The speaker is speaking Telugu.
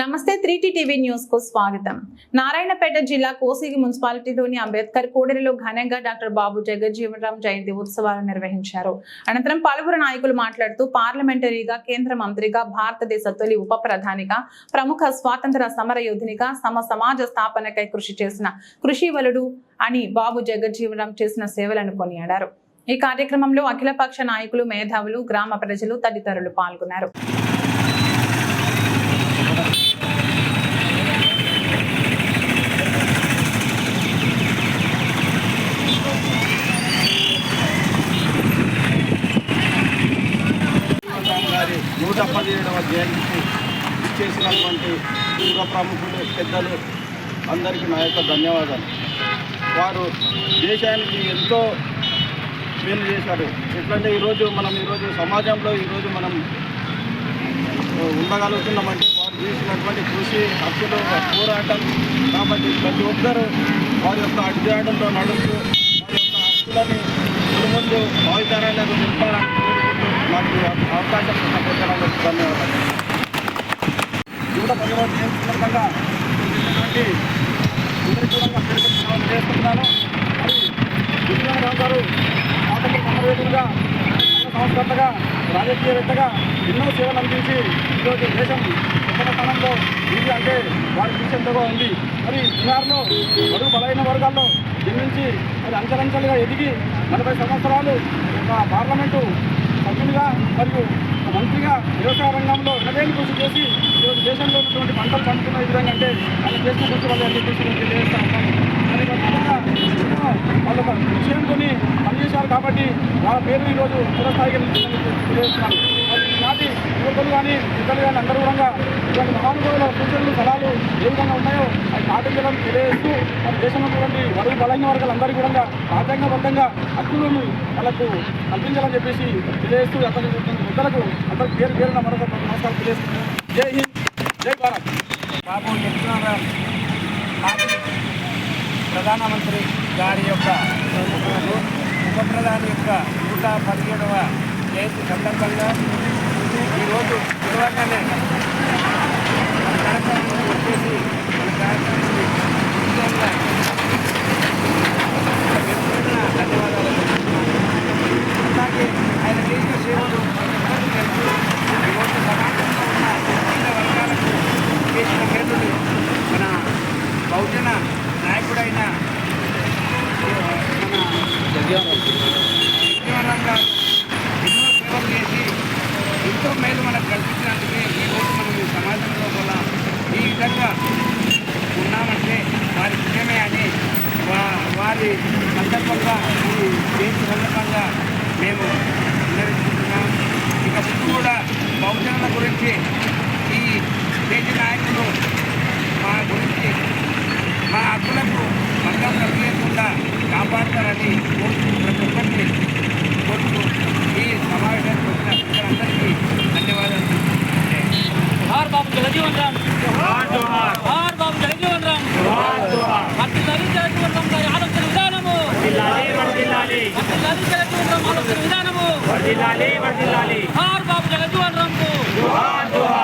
నమస్తే త్రీటీ టీవీ న్యూస్కు స్వాగతం. నారాయణపేట జిల్లా కోసిగి మున్సిపాలిటీలోని అంబేద్కర్ కూడలిలో ఘనంగా డాక్టర్ బాబు జగజ్జీవనరామ్ జయంతి ఉత్సవాలు నిర్వహించారు. అనంతరం పలువురు నాయకులు మాట్లాడుతూ పార్లమెంటరీగా కేంద్ర మంత్రిగా భారతదేశ తొలి ఉప ప్రధానిగా ప్రముఖ స్వాతంత్ర సమర యోధునిగా సమ సమాజ స్థాపనకై కృషి చేసిన కృషివలుడు అని బాబు జగజ్జీవనరామ్ చేసిన సేవలను కొనియాడారు. ఈ కార్యక్రమంలో అఖిలపక్ష నాయకులు మేధావులు గ్రామ ప్రజలు తదితరులు పాల్గొన్నారు గారి నూట పదిహేడవ జయంతికి ఇచ్చేసినటువంటి పూర్వ ప్రముఖులు పెద్దలు అందరికీ నా యొక్క ధన్యవాదాలు. వారు దేశానికి ఎంతో మేలు చేశారు. ఎట్లంటే ఈరోజు మనం ఈరోజు సమాజంలో ఈరోజు మనం ఉండగలుగుతున్నామంటే వారు చేసినటువంటి కృషి హక్కులు పోరాటం కాబట్టి ప్రతి ఒక్కరూ వారి యొక్క అడ్డాడంలో నడుస్తూ వారి యొక్క హక్కులని ముందు భావితరాలకు నింపాలని కోరుకుంటూ నాకు అవకాశం ఇచ్చిన ధన్యవాదాలు. యువత పదిహేను సందర్భంగా చేస్తున్నాను మరి విజయనగరం గారు స్వాతంత్ర సమరవేదులుగా సంస్కర్తగా రాజకీయవేత్తగా ఎన్నో సేవలు అందించి ఈరోజు దేశం ఉత్తమ స్థానంలో ఇది అంటే వారి కృషి ఎంతగా ఉంది. మరి బీహార్లో బడుగు బలైన వర్గాల్లో జన్మించి మరి అంచెలంచెలుగా ఎదిగి నలభై సంవత్సరాలు ఒక పార్లమెంటు సభ్యునిగా మరియు మంత్రిగా వ్యవసాయ రంగంలో ఎనభై కృషి చేసి ఈరోజు దేశంలో ఉన్నటువంటి పంటలు పండుతున్న విధంగా అంటే ఆయన చేసిన కృషి వాళ్ళు అని చెప్పేసి తెలియజేస్తా ఉన్నాను మరి ఖచ్చితంగా ఎన్నో ఒక విషయంతో పనిచేశారు కాబట్టి వాళ్ళ పేరు ఈరోజు చిరస్థాయిగా తెలియజేస్తున్నాను. మరి కానీ పెద్దలు కానీ అందరూ కూడా ఇటువంటి మహానుభావుల సూచనలు సలహాలు ఏ విధంగా ఉన్నాయో అవి పాటించడం తెలియజేస్తూ మన దేశంలో ఉన్నటువంటి వరుగు బలైన వర్గాలందరికీ కూడా రాజ్యాంగబద్ధంగా హక్కులను వాళ్ళకు కల్పించాలని చెప్పేసి తెలియజేస్తూ అతని పెద్దలకు అందరికి పేరు పేరున మరొక నమస్కారం తెలియజేస్తున్నాను. జై హింద్ జై భారత్. బాబు జగన్నాథం ప్రధానమంత్రి గారి యొక్క ఉప ప్రధాని యొక్క నూట పదిహేడవ జయంతి సందర్భంగా ఈరోజు నిర్వహణనే కార్యక్రమం వచ్చేసి మన కార్యక్రమానికి ధన్యవాదాలు అలాగే ఆయన చేసిన సేవలు సమాజంలో ఉన్న వివిధ వర్గాలకు చేసిన మేలుని మన బహుజన నాయకుడైన మన విజయవరంగా ఎన్నో సేవలు చేసి ఎంతో మేలు మనకు కల్పించినందుకే ఈరోజు మనం ఈ సమాజంలో కూడా ఈ విధంగా ఉన్నామంటే వారి విజయమే అని వా వారి సందర్భంగా ఈ జయంతి సందర్భంగా మేము నిర్వహిస్తున్నాం ఇక ముందు కూడా బహుజనుల గురించి ఈ చేసిన लाली वर्दी लाली। हर बाबू जगत राम को। जोहार जोहार